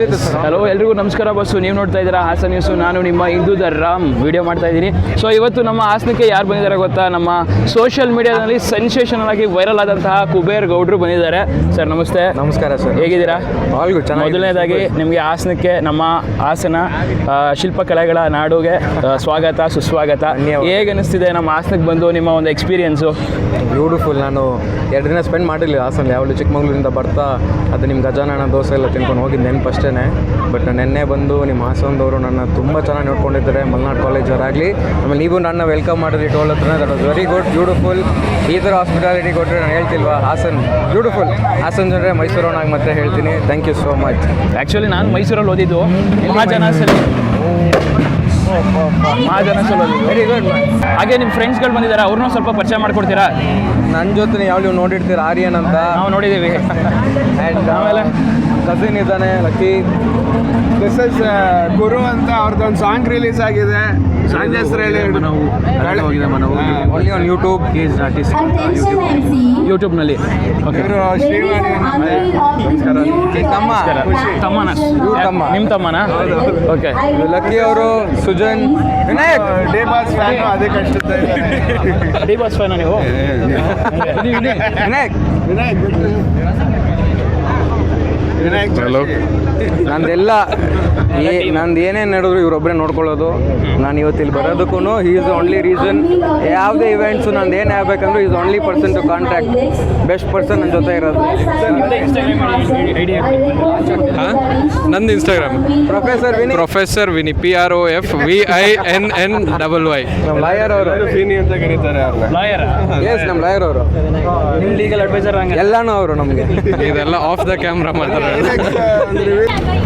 Hello ಎಲ್ರಿಗೂ ನಮಸ್ಕಾರ bus ನೀವು ನೋಡ್ತಾ ಇದ್ದೀರಾ ಹಾಸನ ನ್ಯೂಸು ನಾನು ನಿಮ್ಮ ಇಂದೂಧರ್ ರಾಮ್. ವಿಡಿಯೋ ಮಾಡ್ತಾ ಇದ್ದೀನಿ. ಸೊ ಇವತ್ತು ನಮ್ಮ ಹಾಸನಕ್ಕೆ ಯಾರು ಬಂದಿದ್ದಾರೆ ಗೊತ್ತಾ? ನಮ್ಮ ಸೋಷಿಯಲ್ ಮೀಡಿಯಾದಲ್ಲಿ ಸೆನ್ಸೇಷನ್ ಆಗಿ ವೈರಲ್ ಆದಂತಹ ಕುಬೇರ್ ಗೌಡ್ರು ಬಂದಿದ್ದಾರೆ. ಸರ್ ನಮಸ್ತೆ. ನಮಸ್ಕಾರ ಸರ್ ಹೇಗಿದ್ದೀರಾ? ಮೊದಲನೇದಾಗಿ ನಿಮಗೆ ಹಾಸನಕ್ಕೆ ನಮ್ಮ ಹಾಸನ ಶಿಲ್ಪಕಲೆಗಳ ನಾಡುಗೆ ಸ್ವಾಗತ ಸುಸ್ವಾಗತ. ಹೇಗೆ ಅನಿಸ್ತಿದೆ ನಮ್ಮ ಹಾಸನಕ್ಕೆ ಬಂದು ನಿಮ್ಮ ಒಂದು ಎಕ್ಸ್ಪೀರಿಯನ್ಸು ಬ್ಯೂಟಿಫುಲ್ ನಾನು ಎರಡು ದಿನ ಸ್ಪೆಂಡ್ ಮಾಡಿರಲಿಲ್ಲ ಹಾಸನ ಯಾವಾಗಲೂ ಚಿಕ್ಕಮಗಳೂರಿಂದ ಬರ್ತಾ ಅದು ನಿಮ್ಮ ಗಜಾನನ ದೋಸೆ ಎಲ್ಲ ತಿನ್ಕೊಂಡು ಹೋಗಿದ್ದು. ನೆನಪು ಅಷ್ಟೇ ಬಟ್ ನಿನ್ನೆ ಬಂದು ನಿಮ್ಮ ಹಾಸನದವರು ನನ್ನ ತುಂಬ ಚೆನ್ನಾಗಿ ನೋಡ್ಕೊಂಡಿದ್ದಾರೆ. ಮಲ್ನಾಡ್ ಕಾಲೇಜವರಾಗಲಿ ಆಮೇಲೆ ನೀವು ನನ್ನ ವೆಲ್ಕಮ್ ಮಾಡಿದ್ರಿ ಟೋಲ್ ಹತ್ರ that was very good beautiful ಈ ಥರ ಹಾಸ್ಪಿಟಾಲಿಟಿ ಕೊಟ್ಟರೆ ನಾನು ಹೇಳ್ತಿಲ್ವಾ? ಹಾಸನ್ ಬ್ಯೂಟಿಫುಲ್ ಹಾಸನ್ ಜನರೇ ಮೈಸೂರವನಾಗಿ ಮತ್ತೆ ಹೇಳ್ತೀನಿ. Thank you so much actually ನಾನು ಮೈಸೂರಲ್ಲಿ ಓದಿದ್ದು ಮಾಜನ ಸರಿ ಮಾಜನ ಓದಿದ್ದು. ವೆರಿ ಗುಡ್ ಹಾಗೆ ನಿಮ್ಮ ಫ್ರೆಂಡ್ಸ್ಗಳು ಬಂದಿದ್ದಾರೆ ಅವ್ರನ್ನೂ ಸ್ವಲ್ಪ ಪರಿಚಯ ಮಾಡ್ಕೊಡ್ತೀರಾ? ನನ್ನ ಜೊತೆ ಯಾವ ನೀವು ನೋಡಿರ್ತೀರ? ಆರ್ಯನ್ ಅಂತ. ನಾವು ನೋಡಿದ್ದೀವಿ. ಆ್ಯಂಡ್ ಆಮೇಲೆ? ಕಸಿನ್ ಇದ್ದಾನೆ ಲಕ್ಕಿ. ದಿಸ್ ಇಸ್ ಗುರು ಅಂತ ಅವ್ರದ್ದೊಂದು ಸಾಂಗ್ ರಿಲೀಸ್ ಆಗಿದೆ. ನಾವು ಆನ್ ಯೂಟ್ಯೂಬ್ ಯೂಟ್ಯೂಬ್ ಯೂಟ್ಯೂಬ್ನಲ್ಲಿ ಓಕೆ ಇವರು ಶ್ರೀವಾಣಿ ತಮ್ಮ. ತಮ್ಮನ ತಮ್ಮ. ನಿಮ್ಮ ತಮ್ಮನ ಓಕೆ ಲಕ್ಕಿ ಅವರು Sujan. Vinayak. D boss fan ಅದಕ್ಕೆ ಅಷ್ಟೇ ಡೇ ಬಾಸ್ ಫೈನ ನೀವು? ವಿನಾಯಕ್. ವಿನಾಯಕ್ ಜೋಶಿ. ನಂದೆಲ್ಲ ಏ ನಂದು ಏನೇನು ನಡೆದ್ರು ಇವರೊಬ್ಬರೇ ನೋಡ್ಕೊಳ್ಳೋದು. ನಾನು ಇವತ್ತು ಇಲ್ಲಿ ಬರೋದಕ್ಕೂ ಹಿ ಇಸ್ ಓನ್ಲಿ ರೀಸನ್ ಯಾವುದೇ ಇವೆಂಟ್ಸು ನಂದು ಏನು ಆಗ್ಬೇಕಂದ್ರೆ is only person to contact best person ನನ್ನ ಜೊತೆ ಇರೋದು. ನಂದು Instagram professor Vini professor Vini P R O F V I N N double Y ನಮ್ಮ ಲಾಯರ್ ಅವರು. ವಿನಿ ಅಂತ ಕರೀತಾರೆ ಅವ್ರನ್ನ ಲಾಯರ್ ಎಸ್ ನಮ್ಮ ಲಾಯರ್ ಅವರು. ನಿಮ್ಮ ಲೀಗಲ್ ಅಡ್ವೈಸರ್ ಹಂಗೆ. ಎಲ್ಲಾನು ಅವರು ನಮಗೆ. ಇದೆಲ್ಲ ಆಫ್ ದ ಕ್ಯಾಮ್ರಾ ಮಾಡ್ತಾರೆ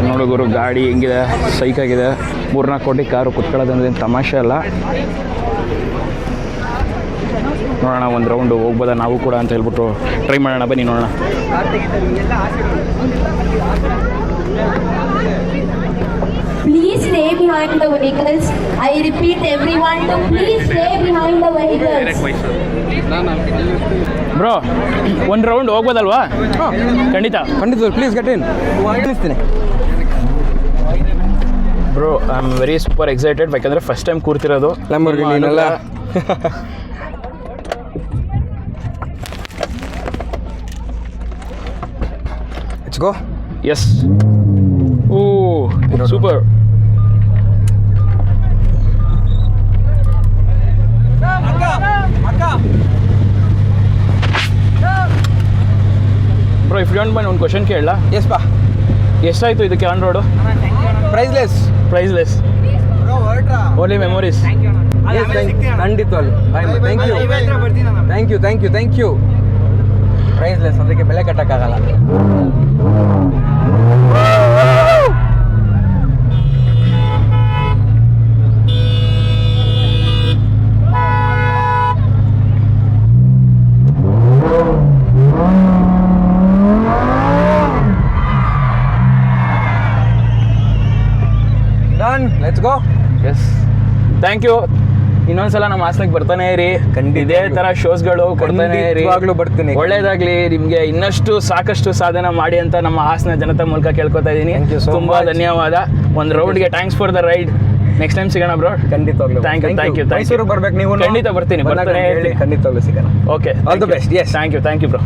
ನೋಡು ಗುರು ಗಾಡಿ ಹೆಂಗಿದೆ ಸೈಕ್ ಆಗಿದೆ. ಮೂರ್ನಾಲ್ಕು ಕೋಟಿ ಕಾರು ಕುತ್ಕೊಳ್ಳೋದಂದ್ರೆ ತಮಾಷೆ ಅಲ್ಲ. ನೋಡೋಣ ಒಂದು ರೌಂಡು ಹೋಗ್ಬೋದ ನಾವು ಕೂಡ ಅಂತ ಹೇಳ್ಬಿಟ್ಟು ಟ್ರೈ ಮಾಡೋಣ ಬನ್ನಿ ನೋಡೋಣ. Please stay behind the vehicles. I repeat everyone to please stay behind the vehicles. Bro ಒಂದು ರೌಂಡ್ ಹೋಗ್ಬೋದಲ್ವಾ? ಖಂಡಿತ. ಖಂಡಿತ ಪ್ಲೀಸ್ ಗೆಟ್ ಇನ್ ತಿಳಿಸ್ತೀನಿ bro I am very super excited ಯಾಕಂದರೆ first time ಕೂರ್ತಿರೋದು. Go yes oh super bro if don't mind ಒಂದು question ಕೇಳಲ್ಲ yes ಬಾ ಎಷ್ಟಾಯಿತು ಇದಕ್ಕೆ on road priceless priceless only memories ಖಂಡಿತವಲ್ಲ thank you thank you thank you thank you priceless ಅದಕ್ಕೆ ಬೆಲೆ ಕಟ್ಟಕ್ಕಾಗಲ್ಲ. Let's go yes thank you ಇನ್ನೊಂದ್ಸಲ ನಮ್ಮ ಹಾಸನಕ್ಕೆ ಬರ್ತಾನೆ ಇರಿ. ಇದೇ ತರ ಶೋಸ್ಗಳು ಕೊಡ್ತಾನೆ ಇರಿ. ಬರ್ತೀನಿ. ಒಳ್ಳೇದಾಗ್ಲಿ. ನಿಮ್ಗೆ ಇನ್ನಷ್ಟು ಸಾಕಷ್ಟು ಸಾಧನೆ ಮಾಡಿ ಅಂತ ನಮ್ಮ ಹಾಸನ ಜನತಾ ಮೂಲಕ ಕೇಳ್ಕೊತಾ ಇದ್ದೀನಿ. ತುಂಬಾ. ಧನ್ಯವಾದ. ಒಂದು ರೌಂಡ್ಗೆ thanks for the ride next time ಸಿಗೋಣ ಬ್ರೋ ಖಂಡಿತವಾಗ್ಲೂ. Thank you thank you thank you Mysuru ಬರ್ಬೇಕು ನೀವು. ಖಂಡಿತ ಬರ್ತೀನಿ, ಬರ್ತಾನೆ. ಖಂಡಿತವಾಗ್ಲೂ ಸಿಗೋಣ. Okay all the best yes thank you thank you bro